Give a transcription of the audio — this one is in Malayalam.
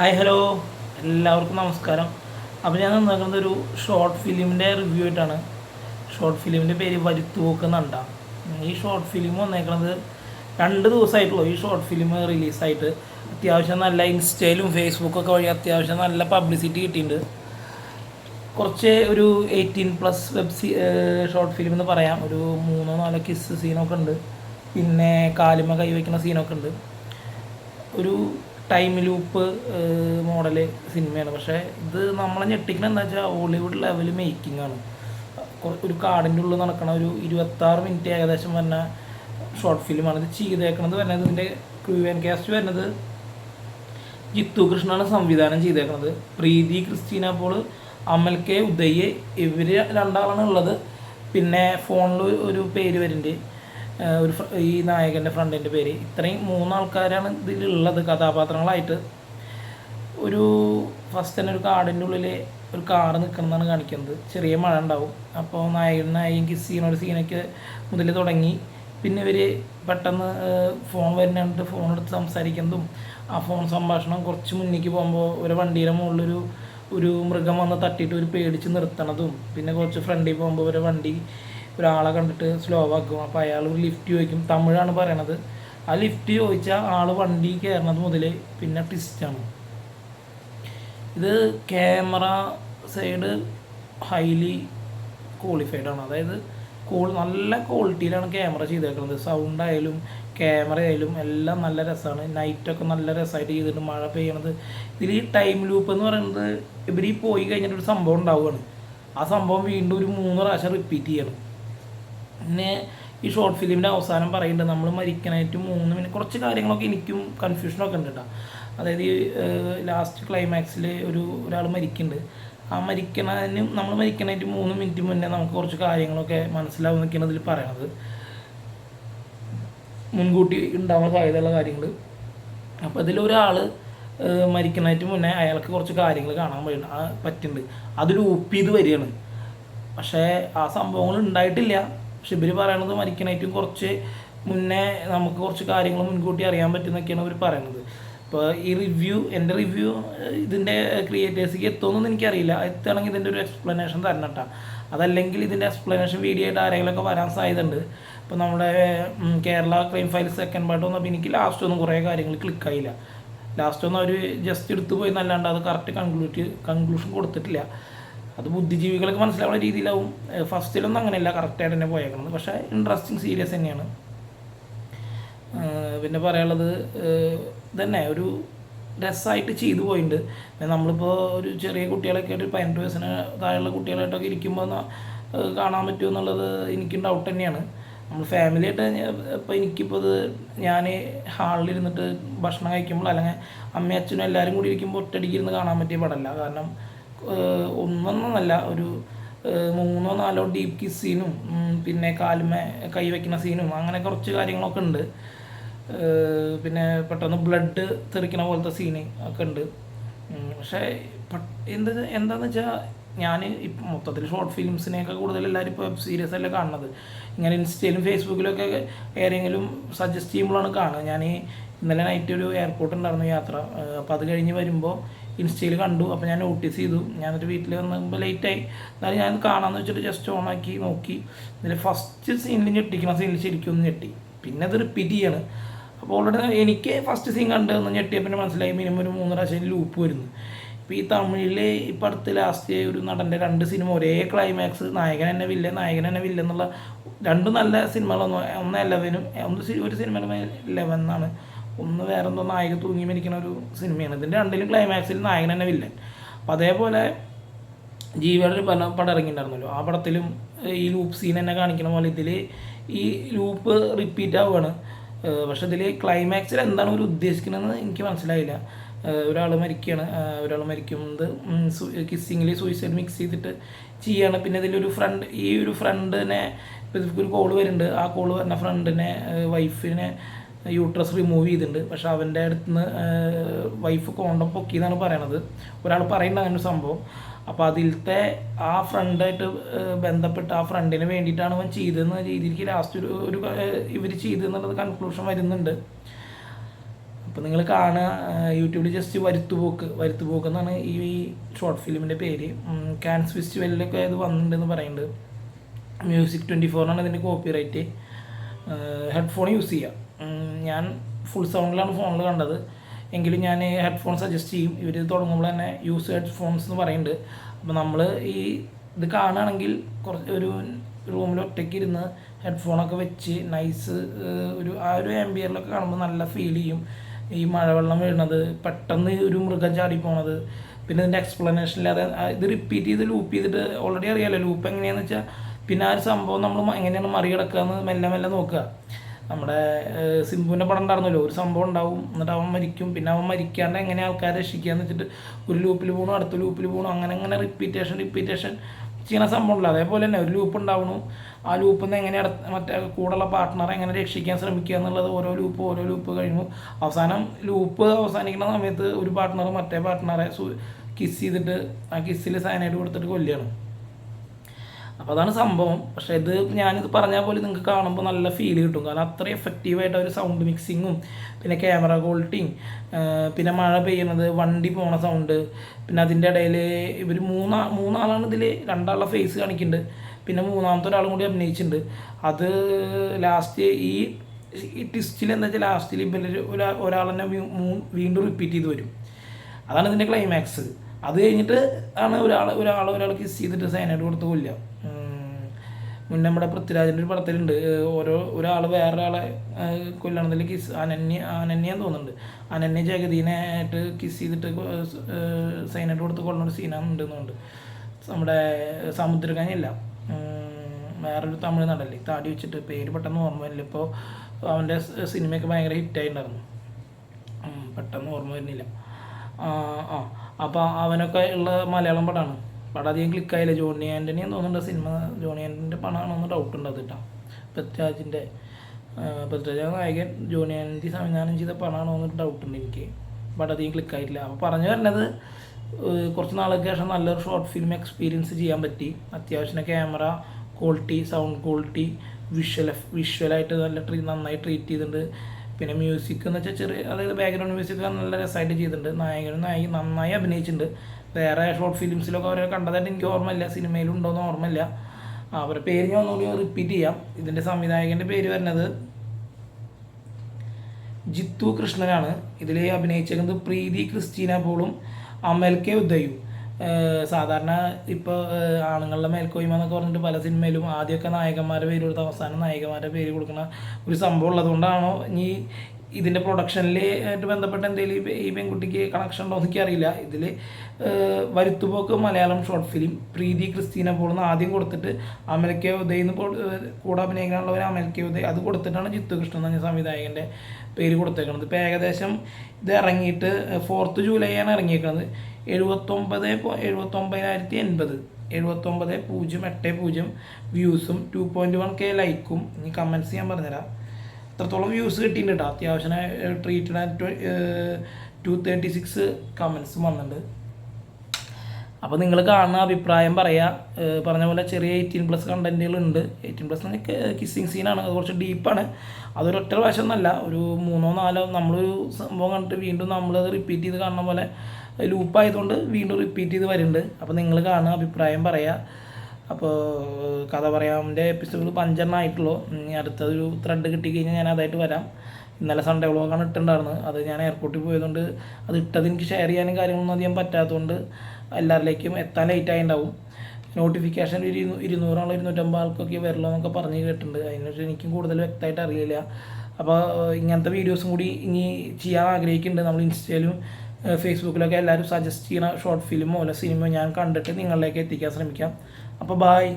Hi hello. എല്ലാവർക്കും നമസ്കാരം. അപ്പോൾ ഞാൻ നിൽക്കുന്നത് ഒരു ഷോർട്ട് ഫിലിമിന്റെ റിവ്യൂ ആയിട്ടാണ്. ഷോർട്ട് ഫിലിമിന്റെ പേര് വരുത്തുപോക്ക് ഈ ഷോർട്ട് ഫിലിം വന്നേക്കുന്നത് രണ്ട് ദിവസമായിട്ടുള്ളൂ ഈ ഷോർട്ട് ഫിലിം റിലീസായിട്ട് അത്യാവശ്യം നല്ല ഇൻസ്റ്റയിലും ഫേസ്ബുക്കൊക്കെ വഴി അത്യാവശ്യം നല്ല പബ്ലിസിറ്റി കിട്ടിയിട്ടുണ്ട്. കുറച്ച് ഒരു eighteen plus web see short film എന്ന് പറയാം. ഒരു മൂന്നോ നാലോ കിസ് സീനൊക്കെ ഉണ്ട്. പിന്നെ കാലുമ കൈവയ്ക്കുന്ന സീനൊക്കെ ഉണ്ട്. ഒരു ടൈം ലൂപ്പ് മോഡൽ സിനിമയാണ് പക്ഷേ ഇത് നമ്മളെ ഞെട്ടിക്കണ എന്താ വെച്ചാൽ ഹോളിവുഡ് ലെവൽ മേക്കിംഗ് ആണ്. ഒരു കാടിന്റെ ഉള്ളിൽ നടക്കണ ഒരു ഇരുപത്താറ് മിനിറ്റ് ഏകദേശം വരുന്ന ഷോർട്ട് ഫിലിമാണ് ഇത് ചെയ്തേക്കണത് വരുന്നത് ഇതിന്റെ ക്രൂ ആൻഡ് കാസ്റ്റ് വരുന്നത് ജിത്തു കൃഷ്ണനാണ് സംവിധാനം ചെയ്തേക്കുന്നത് Preethi Christina Paul Amal K Uday ഇവർ രണ്ടാളാണ് ഉള്ളത്. പിന്നെ ഫോണിൽ ഒരു പേര് വരുന്നുണ്ട്. ഒരു ഈ നായകന്റെ ഫ്രണ്ടിന്റെ പേര്. ഇത്രയും മൂന്നാൾക്കാരാണ് ഇതിലുള്ളത് കഥാപാത്രങ്ങളായിട്ട്. ഒരു ഫസ്റ്റ് തന്നെ ഒരു കാടിന്റെ ഉള്ളിൽ ഒരു കാറ് നിൽക്കുന്നതാണ് കാണിക്കുന്നത്. ചെറിയ മഴ ഉണ്ടാവും. അപ്പോൾ നായകൻ കിസ് ചെയ്യുന്ന ഒരു സീനൊക്കെ മുതൽ തുടങ്ങി. പിന്നെ ഇവർ പെട്ടെന്ന് ഫോൺ വരുന്നുണ്ട്. ഫോൺ എടുത്ത് സംസാരിക്കുന്നതും ആ ഫോൺ സംഭാഷണം കുറച്ച് മുന്നേക്ക് പോകുമ്പോൾ ഒരു വണ്ടിയുടെ മുകളിലൊരു ഒരു മൃഗം വന്ന് തട്ടിയിട്ട് ഒരു പേടിച്ച് നിർത്തണതും പിന്നെ കുറച്ച് ഫ്രണ്ടിൽ പോകുമ്പോൾ ഒരു വണ്ടി ഒരാളെ കണ്ടിട്ട് സ്ലോ ആക്കും. അപ്പോൾ അയാൾ ഒരു ലിഫ്റ്റ് ചോദിക്കും തമിഴാണ് പറയണത്? ആ ലിഫ്റ്റ് ചോദിച്ചാൽ ആൾ വണ്ടി കയറണത് മുതൽ പിന്നെ ട്വിസ്റ്റാണ് ഇത് ക്യാമറ സൈഡ് ഹൈലി ക്വാളിഫൈഡ് ആണ്. അതായത് കോൾ നല്ല ക്വാളിറ്റിയിലാണ് ക്യാമറ ചെയ്തേക്കുന്നത് സൗണ്ട് ആയാലും ക്യാമറ ആയാലും എല്ലാം നല്ല രസമാണ് നൈറ്റൊക്കെ നല്ല രസമായിട്ട് ചെയ്തിട്ട് മഴ പെയ്യണത്. ഇതിൽ ഈ ടൈം ലൂപ്പ് എന്ന് പറയുന്നത് ഇവർ പോയി കഴിഞ്ഞിട്ട് ഒരു സംഭവം ഉണ്ടാവുകയാണ് ആ സംഭവം വീണ്ടും ഒരു മൂന്ന് പ്രാവശ്യം റിപ്പീറ്റ് ചെയ്യണം. പിന്നെ ഈ ഷോർട്ട് ഫിലിമിന്റെ അവസാനം പറയുന്നുണ്ട് നമ്മൾ മരിക്കാനായിട്ട് മൂന്ന് മിനിറ്റ് കുറച്ച് കാര്യങ്ങളൊക്കെ എനിക്കും കൺഫ്യൂഷനൊക്കെ ഉണ്ട് കേട്ടോ അതായത് ഈ ലാസ്റ്റ് ക്ലൈമാക്സിൽ ഒരു ഒരാൾ മരിക്കുന്നുണ്ട്. ആ മരിക്കണതിന് നമ്മൾ മരിക്കണതിന് മൂന്ന് മിനിറ്റ് മുന്നേ നമുക്ക് കുറച്ച് കാര്യങ്ങളൊക്കെ മനസ്സിലാവും എന്നൊക്കെയാണ് ഇതിൽ പറയണത്. മുൻകൂട്ടി ഉണ്ടാവുന്ന സാധ്യതയുള്ള കാര്യങ്ങൾ അപ്പോൾ ഇതിലൊരാൾ മരിക്കണതിന് മുന്നേ അയാൾക്ക് കുറച്ച് കാര്യങ്ങൾ കാണാൻ പറ്റുന്നുണ്ട്. അത് ലൂപ്പ് ചെയ്ത് വരികയാണ്. പക്ഷേ ആ സംഭവങ്ങൾ ഉണ്ടായിട്ടില്ല. പക്ഷെ ഇവർ പറയണത് മരിക്കണേറ്റും കുറച്ച് മുന്നേ നമുക്ക് കുറച്ച് കാര്യങ്ങൾ മുൻകൂട്ടി അറിയാൻ പറ്റുന്നൊക്കെയാണ് ഇവർ പറയുന്നത്. ഇപ്പോൾ ഈ റിവ്യൂ എന്റെ റിവ്യൂ ഇതിന്റെ ക്രിയേറ്റേഴ്സിക്ക് എത്തുമെന്നൊന്നും എനിക്കറിയില്ല. എത്തുകയാണെങ്കിൽ ഇതിന്റെ ഒരു എക്സ്പ്ലനേഷൻ തരണം കേട്ടോ. അതല്ലെങ്കിൽ ഇതിന്റെ എക്സ്പ്ലനേഷൻ വീഡിയോ ആയിട്ട് ആരെങ്കിലുമൊക്കെ വരാൻ സാധ്യതയുണ്ട്. ഇപ്പോൾ നമ്മുടെ Kerala crime file second part വന്നപ്പോൾ എനിക്ക് ലാസ്റ്റ് ഒന്നും കുറേ കാര്യങ്ങൾ ക്ലിക്കായില്ല ലാസ്റ്റ് ഒന്നും അവർ ജസ്റ്റ് എടുത്തു പോയി എന്നല്ലാണ്ട് അത് കറക്റ്റ് കൺക്ലൂഷൻ കൊടുത്തിട്ടില്ല. അത് ബുദ്ധിജീവികൾക്ക് മനസ്സിലാവുന്ന രീതിയിലാവും. ഫസ്റ്റിലൊന്നും അങ്ങനെയല്ല കറക്റ്റായിട്ട് തന്നെ പോയേക്കണത്. പക്ഷേ ഇൻട്രസ്റ്റിംഗ് സീരിയസ് തന്നെയാണ്. പിന്നെ പറയാനുള്ളത് തന്നെ ഒരു രസമായിട്ട് ചെയ്തു പോയിട്ടുണ്ട് നമ്മളിപ്പോൾ ഒരു ചെറിയ കുട്ടികളൊക്കെ ആയിട്ട് പതിനെട്ട് വയസ്സിന് താഴെയുള്ള കുട്ടികളായിട്ടൊക്കെ ഇരിക്കുമ്പോൾ കാണാൻ പറ്റുമോ എന്നുള്ളത് എനിക്കും ഡൗട്ട് തന്നെയാണ്. നമ്മൾ ഫാമിലി ആയിട്ട് ഇപ്പോൾ എനിക്കിപ്പോൾ ഇത് ഞാൻ ഹാളിലിരുന്നിട്ട് ഭക്ഷണം കഴിക്കുമ്പോൾ അല്ലെങ്കിൽ അമ്മയും അച്ഛനും എല്ലാവരും കൂടി ഇരിക്കുമ്പോൾ ഒറ്റയടിക്ക് ഇരുന്ന് കാണാൻ പറ്റിയ പടമല്ല കാരണം ഒന്നൊന്നല്ല ഒരു മൂന്നോ നാലോ ഡീപ് കിസ് സീനും പിന്നെ കാലുമ കൈ വയ്ക്കുന്ന സീനും അങ്ങനെ കുറച്ച് കാര്യങ്ങളൊക്കെ ഉണ്ട്. പിന്നെ പെട്ടെന്ന് ബ്ലഡ് തെറിക്കണ പോലത്തെ സീന് ഒക്കെ ഉണ്ട്. പക്ഷേ എന്താ എന്ത് എന്താന്ന് വെച്ചാൽ ഞാൻ ഇപ്പം മൊത്തത്തിൽ ഷോർട്ട് ഫിലിംസിനെയൊക്കെ കൂടുതൽ എല്ലാവരും ഇപ്പോൾ സീരിയസ് അല്ലേ കാണുന്നത്. ഇങ്ങനെ ഇൻസ്റ്റയിലും ഫേസ്ബുക്കിലൊക്കെ ഏതെങ്കിലും സജസ്റ്റ് ചെയ്യുമ്പോഴാണ് കാണുക. ഞാൻ ഇന്നലെ നൈറ്റ് ഒരു എയർപോർട്ട് ഉണ്ടായിരുന്നു യാത്ര. അപ്പോൾ അത് കഴിഞ്ഞ് വരുമ്പോൾ ഇൻസ്റ്റയിൽ കണ്ടു. അപ്പോൾ ഞാൻ നോട്ടീസ് ചെയ്തു. ഞാൻ എന്നിട്ട് വീട്ടിൽ വന്നപ്പോൾ ലേറ്റായി എന്നാലും ഞാൻ കാണാമെന്ന് വെച്ചിട്ട് ജസ്റ്റ് ഓണാക്കി നോക്കി. ഇതിൽ ഫസ്റ്റ് സീനിൽ ഞെട്ടിക്കണം. സീനിൽ ശരിക്കും ഒന്ന് ഞെട്ടി. പിന്നെ അത് റിപ്പീറ്റ് ചെയ്യാണ്. അപ്പോൾ ഓൾറെഡി എനിക്ക് ഫസ്റ്റ് സീൻ കണ്ട് ഒന്ന് ഞെട്ടിയ പിന്നെ മനസ്സിലായി. മിനിമം ഒരു മൂന്ന് പ്രാവശ്യം ലൂപ്പ് വരുന്നു. ഇപ്പോൾ ഈ തമിഴിലെ ഇപ്പം അടുത്ത് ലാസ്റ്റ് ഒരു നടന്റെ രണ്ട് സിനിമ ഒരേ ക്ലൈമാക്സ് നായകൻ എന്നെ വില്ല നായകൻ എന്നെ വില്ല എന്നുള്ള രണ്ട് നല്ല സിനിമകളൊന്നും ഒന്ന് എലവനും ഒന്ന് ഒരു സിനിമ ലെവൻ എന്നാണ് ഒന്ന് വേറെ എന്തോ നായക തൂങ്ങി മരിക്കുന്ന ഒരു സിനിമയാണ്. ഇതിന്റെ രണ്ടിലും ക്ലൈമാക്സിൽ നായകൻ തന്നെ വില്ലൻ അപ്പം അതേപോലെ ജീവയുടെ ഒരു പല പടം ഇറങ്ങിയിട്ടുണ്ടായിരുന്നല്ലോ. ആ പടത്തിലും ഈ ലൂപ്പ് സീൻ തന്നെ കാണിക്കുന്ന പോലെ ഇതിൽ ഈ ലൂപ്പ് റിപ്പീറ്റ് ആവുകയാണ്. പക്ഷെ ഇതിൽ ക്ലൈമാക്സിൽ എന്താണ് ഒരു ഉദ്ദേശിക്കുന്നതെന്ന് എനിക്ക് മനസ്സിലായില്ല. ഒരാൾ മരിക്കുകയാണ് ഒരാൾ മരിക്കുന്നത് കിസ്സിങ്ങിൽ സൂയിസൈഡ് മിക്സ് ചെയ്തിട്ട് ചെയ്യാണ്. പിന്നെ ഇതിലൊരു ഫ്രണ്ട് ഈ ഒരു ഫ്രണ്ടിനെ ഒരു കോൾ വരുന്നുണ്ട്. ആ കോൾ വരുന്ന ഫ്രണ്ടിനെ വൈഫിനെ യൂട്രസ് റിമൂവ് ചെയ്തിട്ടുണ്ട്. പക്ഷെ അവന്റെ അടുത്ത് നിന്ന് വൈഫ് കോണ്ടം പൊക്കിയെന്നാണ് പറയണത്. ഒരാൾ പറയുന്ന അങ്ങനെ സംഭവം. അപ്പോൾ അതിലത്തെ ആ ഫ്രണ്ടായിട്ട് ബന്ധപ്പെട്ട് ആ ഫ്രണ്ടിന് വേണ്ടിയിട്ടാണ് അവൻ ചെയ്തതെന്ന രീതിയിലേക്ക് ലാസ്റ്റ് ഒരു ഒരു ഇവർ ചെയ്തെന്നുള്ളത് കൺക്ലൂഷൻ വരുന്നുണ്ട്. അപ്പോൾ നിങ്ങൾ കാണുക യൂട്യൂബിൽ ജസ്റ്റ് വരുത്തുപോക്ക് വരുത്തുപോക്ക് എന്നാണ് ഈ ഷോർട്ട് ഫിലിമിന്റെ പേര്. കാൻസ് ഫെസ്റ്റിവലിലൊക്കെ ഇത് വന്നിട്ടുണ്ടെന്ന് പറയുന്നുണ്ട്. മ്യൂസിക് ട്വന്റി ഫോറിനാണ് ഇതിന്റെ കോപ്പി റൈറ്റ് ഹെഡ്ഫോൺ യൂസ് ചെയ്യുക ഞാൻ ഫുൾ സൗണ്ടിലാണ് ഫോണിൽ കണ്ടത്. എങ്കിലും ഞാൻ ഹെഡ്ഫോൺ സജസ്റ്റ് ചെയ്യും. ഇവർ തുടങ്ങുമ്പോൾ തന്നെ യൂസ് ഹെഡ്ഫോൺസ് എന്ന് പറയുന്നുണ്ട് അപ്പോൾ നമ്മൾ ഈ ഇത് കാണുകയാണെങ്കിൽ കുറച്ച് ഒരു റൂമിൽ ഒറ്റയ്ക്ക് ഇരുന്ന് ഹെഡ്ഫോണൊക്കെ വെച്ച് നൈസ് ഒരു ആ ഒരു ആംബിയറിലൊക്കെ കാണുമ്പോൾ നല്ല ഫീൽ ചെയ്യും. ഈ മഴവെള്ളം വീഴുന്നത് പെട്ടെന്ന് ഒരു മൃഗം ചാടി പോണത് പിന്നെ ഇതിന്റെ എക്സ്പ്ലനേഷൻ ഇല്ലാതെ ഇത് റിപ്പീറ്റ് ചെയ്ത് ലൂപ്പ് ചെയ്തിട്ട് ഓൾറെഡി അറിയാമല്ലോ ലൂപ്പ് എങ്ങനെയാണെന്ന് വെച്ചാൽ പിന്നെ ആ ഒരു സംഭവം നമ്മൾ എങ്ങനെയാണ് മറികടക്കുക എന്ന് മെല്ലെ മെല്ലെ നോക്കുക നമ്മുടെ സിംബുവിന്റെ പടം ഉണ്ടായിരുന്നല്ലോ. ഒരു സംഭവം ഉണ്ടാവും. എന്നിട്ട് അവൻ മരിക്കും. പിന്നെ അവൻ മരിക്കാണ്ട് എങ്ങനെ ആൾക്കാരെ രക്ഷിക്കുക എന്ന് വെച്ചിട്ട് ഒരു ലൂപ്പിൽ പോകണം അടുത്ത ലൂപ്പിൽ പോകണം അങ്ങനെ അങ്ങനെ റിപ്പീറ്റേഷൻ റിപ്പീറ്റേഷൻ ചെയ്യുന്ന സംഭവമുണ്ടല്ലോ അതേപോലെ തന്നെ ഒരു ലൂപ്പ് ഉണ്ടാവണു. ആ ലൂപ്പിൽ നിന്ന് എങ്ങനെ മറ്റേ കൂടെയുള്ള പാർട്ട്ണറെ എങ്ങനെ രക്ഷിക്കാൻ ശ്രമിക്കുക എന്നുള്ളത് ഓരോ ലൂപ്പ് ഓരോ ലൂപ്പ് കഴിഞ്ഞു. അവസാനം ലൂപ്പ് അവസാനിക്കുന്ന സമയത്ത് ഒരു പാർട്ട്ണർ മറ്റേ പാർട്ട്ണറെ കിസ് ചെയ്തിട്ട് ആ കിസ്സിൽ സാനായിട്ട് കൊടുത്തിട്ട് കൊല്ലുകയാണ്. അപ്പോൾ അതാണ് സംഭവം. പക്ഷേ ഇത് ഞാനിത് പറഞ്ഞാൽ പോലെ നിങ്ങൾക്ക് കാണുമ്പോൾ നല്ല ഫീൽ കിട്ടും. കാരണം അത്ര എഫക്റ്റീവായിട്ട് ഒരു സൗണ്ട് മിക്സിങ്ങും പിന്നെ ക്യാമറ ക്വാളിറ്റിയും പിന്നെ മഴ പെയ്യുന്നത് വണ്ടി പോണ സൗണ്ട് പിന്നെ അതിന്റെ ഇടയിൽ ഇവർ മൂന്നാ മൂന്നാളാണ് ഇതിൽ രണ്ടാളുടെ ഫേസ് കാണിക്കുന്നുണ്ട് പിന്നെ മൂന്നാമത്തെ ഒരാളും കൂടി അഭിനയിച്ചിട്ടുണ്ട് അത് ലാസ്റ്റ് ഈ ട്വിസ്റ്റിൽ എന്താ വെച്ചാൽ ലാസ്റ്റിൽ ഇപ്പം ഒരാൾ തന്നെ വീണ്ടും റിപ്പീറ്റ് ചെയ്ത് വരും. അതാണ് ഇതിന്റെ ക്ലൈമാക്സ് അത് കഴിഞ്ഞിട്ട് ആണ് ഒരാൾ ഒരാൾ ഒരാൾ കിസ് ചെയ്തിട്ട് സൈനായിട്ട് കൊടുത്ത് കൊല്ലുക. മുന്നേ നമ്മുടെ പൃഥ്വിരാജിന്റെ ഒരു പടത്തിലുണ്ട്. ഓരോ ഒരാൾ വേറൊരാളെ കൊല്ലണതിൽ കിസ് അനന്യ അനന്യ എന്ന് തോന്നുന്നുണ്ട്. അനന്യ ജഗതീനെ ആയിട്ട് കിസ് ചെയ്തിട്ട് സൈനായിട്ട് കൊടുത്ത് കൊല്ലണ ഒരു സീനാണ് ഉണ്ടെന്നുണ്ട് നമ്മുടെ സമുദ്രകനില്ല വേറൊരു തമിഴ് നടല്ലേ. താടി വെച്ചിട്ട് പേര് പെട്ടെന്ന് ഓർമ്മയില്ല ഇപ്പോൾ അവന്റെ സിനിമയൊക്കെ ഭയങ്കര ഹിറ്റായിട്ടുണ്ടായിരുന്നു പെട്ടെന്ന് ഓർമ്മ വരുന്നില്ല. ആ. അപ്പോൾ അവനൊക്കെ ഉള്ള മലയാളം പടമാണ് പടം അധികം ക്ലിക്കായില്ല ജോണി ആന്റണി എന്ന് തോന്നുന്നുണ്ട്. സിനിമ ജോണി ആന്റണിന്റെ പടമാണെന്ന് ഡൗട്ട് ഉണ്ട് അത് പൃഥ്വിരാജിന്റെ പൃഥ്വിരാജ നായകൻ ജോണി ആന്റണി സംവിധാനം ചെയ്ത പടമാണോ എന്ന് ഡൗട്ട് ഉണ്ട് എനിക്ക്. പടം അധികം ക്ലിക്കായിട്ടില്ല അപ്പോൾ പറഞ്ഞു വരുന്നത് കുറച്ച് നാൾക്ക് ശേഷം നല്ലൊരു ഷോർട്ട് ഫിലിം എക്സ്പീരിയൻസ് ചെയ്യാൻ പറ്റി. അത്യാവശ്യം camera quality sound quality visual വിഷ്വലായിട്ട് നല്ല ട്രീ നന്നായി ട്രീറ്റ് ചെയ്തിട്ടുണ്ട്. പിന്നെ മ്യൂസിക് എന്ന് വെച്ചാൽ ചെറിയ അതായത് ബാക്ക്ഗ്രൗണ്ട് മ്യൂസിക് നല്ല രസമായിട്ട് ചെയ്തിട്ടുണ്ട്. നായകനും നായി നന്നായി അഭിനയിച്ചിട്ടുണ്ട്. വേറെ ഷോർട്ട് ഫിലിംസിലൊക്കെ അവരെ കണ്ടതായിട്ട് എനിക്ക് ഓർമ്മയില്ല. സിനിമയിലും ഉണ്ടോയെന്ന് ഓർമ്മയില്ല. അവരുടെ പേര് ഞാൻ ഒന്നുകൂടി റിപ്പീറ്റ് ചെയ്യാം. ഇതിന്റെ സംവിധായകന്റെ പേര് വരുന്നത് ജിത്തു കൃഷ്ണനാണ്. ഇതിൽ അഭിനയിച്ചിരിക്കുന്നത് പ്രീതി ക്രിസ്റ്റീന പോളും അമൽ കെ ഉദയും. സാധാരണ ഇപ്പോൾ ആണുങ്ങളുടെ മേൽക്കോയ്മ എന്നൊക്കെ പറഞ്ഞിട്ട് പല സിനിമയിലും ആദ്യമൊക്കെ നായകന്മാരുടെ പേര് കൊടുത്ത് അവസാനം നായികമാരുടെ പേര് കൊടുക്കുന്ന ഒരു സംഭവം ഉള്ളതുകൊണ്ടാണോ ഇനി ഇതിന്റെ പ്രൊഡക്ഷനിൽ ആയിട്ട് ബന്ധപ്പെട്ട എന്തെങ്കിലും ഈ പെൺകുട്ടിക്ക് കണക്ഷൻ ഉണ്ടോ എന്നൊക്കെ അറിയില്ല. ഇതിൽ വരുത്തുപോക്ക് Malayalam short film Preethi Christina എന്ന് ആദ്യം കൊടുത്തിട്ട് അമൽക്കെ ഉദയ് എന്ന് കൂടെ അഭിനയിക്കാനുള്ളവർ അമൽക്കെ ഉദയ്. അത് കൊടുത്തിട്ടാണ് ജിത്തു കൃഷ്ണൻ എന്ന് സംവിധായകന്റെ പേര് കൊടുത്തേക്കുന്നത് ഇപ്പോൾ ഏകദേശം ഇത് ഇറങ്ങിയിട്ട് ഫോർത്ത് ജൂലൈയാണ് ഇറങ്ങിയേക്കുന്നത് എഴുപത്തൊമ്പത് എഴുപത്തൊമ്പതിനായിരത്തി എൺപത് എഴുപത്തൊമ്പത് പൂജ്യം എട്ട് പൂജ്യം വ്യൂസും ടു പോയിന്റ് വൺ കെ ലൈക്കും ഇനി കമൻസ് ഞാൻ പറഞ്ഞുതരാം. അത്രത്തോളം വ്യൂസ് കിട്ടിയിട്ടുണ്ട്? കേട്ടോ അത്യാവശ്യം ട്രീറ്റഡ് ടു തേർട്ടി സിക്സ് കമൻസും വന്നിട്ടുണ്ട്. അപ്പോൾ നിങ്ങൾ കാണുന്ന അഭിപ്രായം പറയുക പറഞ്ഞ പോലെ ചെറിയ എയ്റ്റീൻ പ്ലസ് കണ്ടന്റുകളുണ്ട് എയ്റ്റീൻ പ്ലസ് കിസ്സിങ് സീനാണ് അത് കുറച്ച് ഡീപ്പാണ് അതൊരൊറ്റ പ്രാവശ്യം എന്നല്ല ഒരു മൂന്നോ നാലോ നമ്മളൊരു സംഭവം കണ്ടിട്ട് വീണ്ടും നമ്മളത് റിപ്പീറ്റ് ചെയ്ത് കാണുന്ന പോലെ ലൂപ്പായതുകൊണ്ട് വീണ്ടും റിപ്പീറ്റ് ചെയ്ത് വരുന്നുണ്ട് അപ്പോൾ നിങ്ങൾ കാണുക അഭിപ്രായം പറയുക അപ്പോൾ കഥ പറയാമിന്റെ എപ്പിസോഡ് പഞ്ചറിനായിട്ടുള്ളൂ ഇനി അടുത്തൊരു ത്രെഡ് കിട്ടിക്കഴിഞ്ഞാൽ ഞാൻ അതായിട്ട് വരാം. ഇന്നലെ സൺഡേ വ്ളോഗാണ് ഇട്ടുണ്ടായിരുന്നത് അത് ഞാൻ എയർപോർട്ടിൽ പോയതുകൊണ്ട് അത് ഇട്ടത് എനിക്ക് ഷെയർ ചെയ്യാനും കാര്യങ്ങളൊന്നും അധികം പറ്റാത്തതുകൊണ്ട് എല്ലാവരിലേക്കും എത്താൻ ലേറ്റ് ഉണ്ടാവും നോട്ടിഫിക്കേഷൻ ഒരു ഇരുന്നൂ ഇരുന്നൂറാളോ ഇരുന്നൂറ്റമ്പത് ആൾക്കൊക്കെ വരുള്ളൂ എന്നൊക്കെ പറഞ്ഞ് കേട്ടിട്ടുണ്ട്. അതിനെക്കുറിച്ച് എനിക്കും കൂടുതൽ വ്യക്തമായിട്ട് അറിയില്ല. അപ്പോൾ ഇങ്ങനത്തെ വീഡിയോസും കൂടി ഇനി ചെയ്യാൻ ആഗ്രഹിക്കുന്നുണ്ട്. നമ്മൾ ഇൻസ്റ്റയിലും ഫേസ്ബുക്കിലൊക്കെ എല്ലാവരും സജസ്റ്റ് ചെയ്യുന്ന ഷോർട്ട് ഫിലിമോ അല്ല സിനിമയോ ഞാൻ കണ്ടിട്ട് നിങ്ങളിലേക്ക് എത്തിക്കാൻ ശ്രമിക്കാം. അപ്പോൾ ബായ്